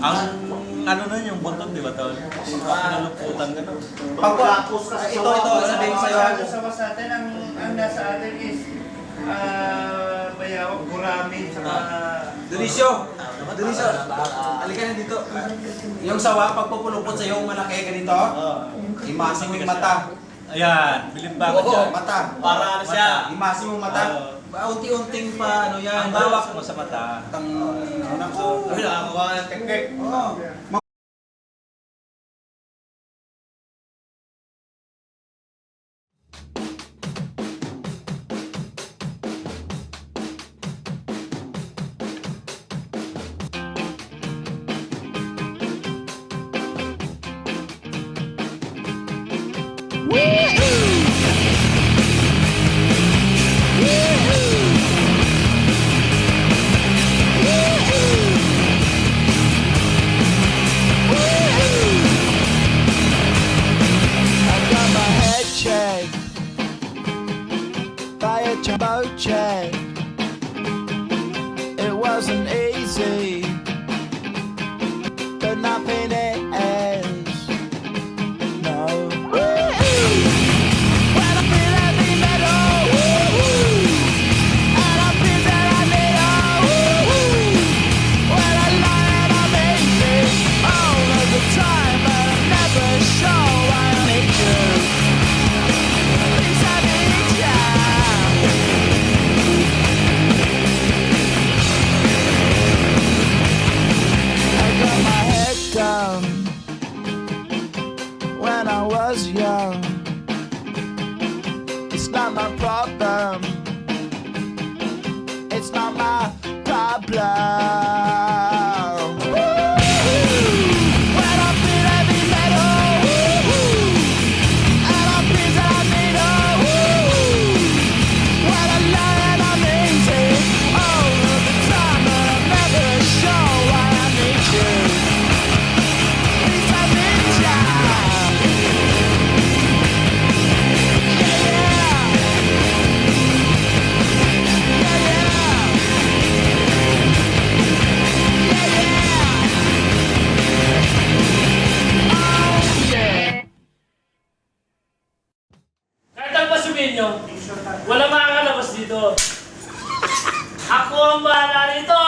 Ang ano nun yung buntot, di ba tol? Pinaluputan gano'n. Pag Ito, ito, sabihin ko sa'yo. Sa sa sa atin, ang, ang nasa atin is ah bayawak, gurami, saka... Delisyo! Delisyo! Halika na dito. Yung sawa, pagpupulupot sa yung malaki ganito, imasin mo yung mata. Ayan, bilib ba ako Oo, dyan? mata. Para ano siya? Imasin mo yung mata. Unti-unting pa, ano yan. Ang bawak mo sa mata. Tang, Ay, nakakuha ng teknik. Oo. I a. It wasn't was young. It's not my problem. sabihin nyo, wala makakalabas dito. Ako ang bahala rito.